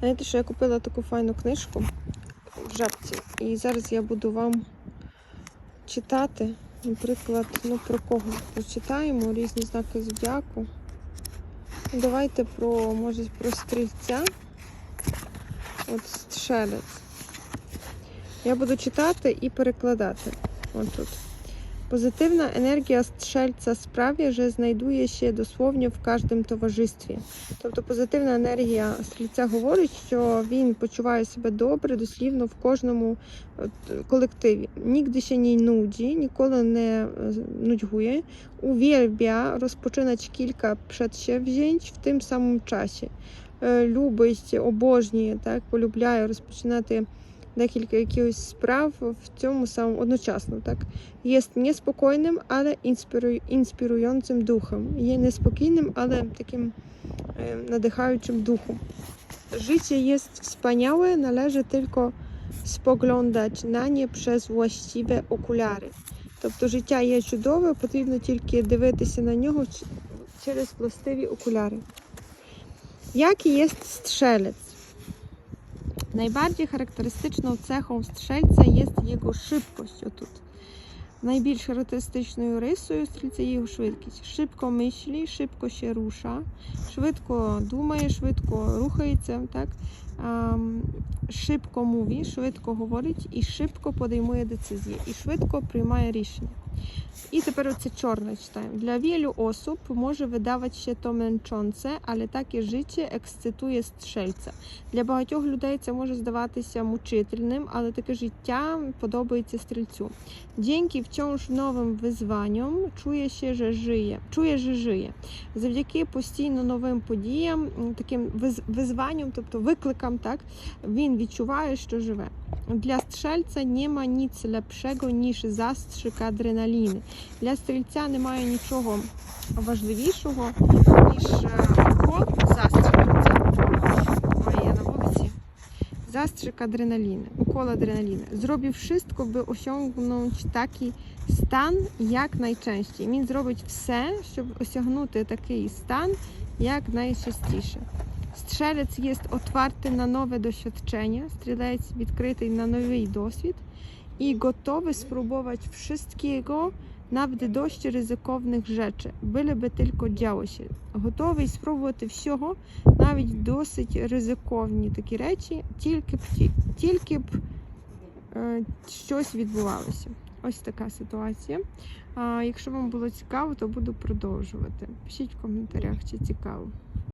Знаєте, що я купила таку файну книжку в жабці. І зараз я буду вам читати, наприклад, ну про кого? Прочитаємо різні знаки зодіаку. Ну, Давайте про, може, про стрільця. От стрелець. Я буду читати і перекладати. От тут. Позитивna енергія стрільця справі, że znajduje się dosłownie в кожному товаристві. Тобто позитивна енергія стрільця говорить, що він почуває себе добре, дослівно в кожному колективі. Нігде ще не нудzi, ніколи не е, нудьгує. Uwielbia rozpoczynać kilka przedsięwzięć w tym samym czasie. Е, Любить, обожнює, так, полюбляє розпочинати декілька якихось справ в цьому самому одночасно. Так? Є неспокійним, але інспіру... інспіруючим духом. Є неспокійним, але таким е, надихаючим духом. Życie jest wspaniałe, należy tylko spoglądać na nie przez właściwe okulary. Тобто життя є чудове, потрібно тільки дивитися на нього через властиві окуляри. Jaki jest strzelec? Najbardziej charakterystyczną cechą strzelca jest jego szybkość. Отут. Найбільш характеристичною рисою стрільця є його швидкість. Шибко мислі, шибко ще руша, швидко думає, швидко рухається, так? Шибко мові, швидко говорить і шибко подеймує децизії, і швидко приймає рішення. I тепер оце чорне читаємо. Dla wielu osób może wydawać się to męczące, ale takie życie ekscytuje strzelca. Для багатьох людей це може здаватися мучительним, але таке життя подобається стрільцю. Dzięki wciąż nowym wyzwaniom czuje się, że żyje. Чує, że żyje. Завдяки постійно новим подіям, таким визванням, тобто викликам, так, він відчуває, що живе. Для стрільця нема ніц lepszego ніж zastrzyk адреналіни. Для стрільця немає нічого важливішого, ніж е, укол застріл. Ой, я на вулиці. Zastrzyk adrenaliny, укол adrenaliny. Zrobił wszystko, by osiągnąć taki стан як найчастіше. Він зробить все, щоб осягнути такий стан як найчастіше. Strzelec jest otwarty na nowe doświadczenia, strzelec відкритий на новий досвід і готовий спробувати wszystkiego, nawet dość ryzykownych rzeczy, byleby tylko działo się. Готовий спробувати всього, навіть досить ризиковні такі речі, тільки б, тільки б е, щось відбувалося. Ось така ситуація. А, якщо вам було цікаво, то буду продовжувати. Пишіть в коментарях, чи цікаво.